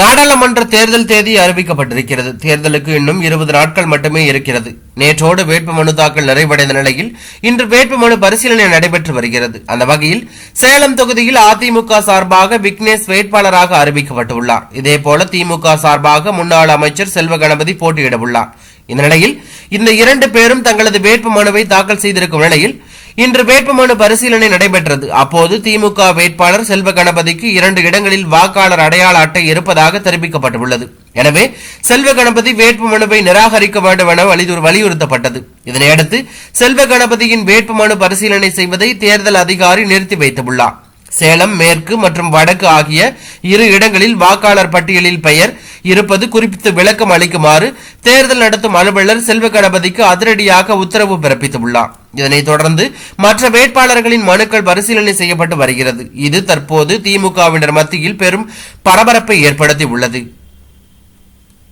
நாடாளுமன்ற தேர்தல் தேதி அறிவிக்கப்பட்டிருக்கிறது. தேர்தலுக்கு இன்னும் இருபது நாட்கள் மட்டுமே இருக்கிறது. நேற்றோடு வேட்புமனு தாக்கல் நிறைவடைந்த நிலையில் இன்று வேட்புமனு பரிசீலனை நடைபெற்று வருகிறது. அந்த வகையில் சேலம் தொகுதியில் அதிமுக சார்பாக விக்னேஷ் வேட்பாளராக அறிவிக்கப்பட்டுள்ளார். இதேபோல திமுக சார்பாக முன்னாள் அமைச்சர் செல்வ கணபதி போட்டியிட உள்ளார் இந்த நிலையில் இந்த இரண்டு பேரும் தங்களது வேட்புமனுவை தாக்கல் செய்திருக்கும் நிலையில் இன்று வேட்புமனு பரிசீலனை நடைபெற்றது. அப்போது திமுக வேட்பாளர் செல்வ கணபதிக்கு இரண்டு இடங்களில் வாக்காளர் அடையாள அட்டை இருப்பதாக தெரிவிக்கப்பட்டுள்ளது. எனவே செல்வ கணபதி வேட்புமனுவை நிராகரிக்க வேண்டும் என வலியுறு- வலியுறுத்தப்பட்டது. இதனையடுத்து செல்வ கணபதியின் வேட்புமனு பரிசீலனை செய்வதை தேர்தல் அதிகாரி நிறுத்தி வைத்துள்ளார். சேலம் மேற்கு மற்றும் வடக்கு ஆகிய இரு இடங்களில் வாக்காளர் பட்டியலில் பெயர் இருப்பது குறிப்பிட்டு விளக்கம் அளிக்குமாறு தேர்தல் நடத்தும் அலுவலர் செல்வ கணபதிக்கு அதிரடியாக உத்தரவு பிறப்பித்துள்ளார். இதனைத் தொடர்ந்து மற்ற வேட்பாளர்களின் மனுக்கள் பரிசீலனை செய்யப்பட்டு வருகிறது. இது தற்போது திமுகவினர் மத்தியில் பெரும் பரபரப்பை ஏற்படுத்தி உள்ளது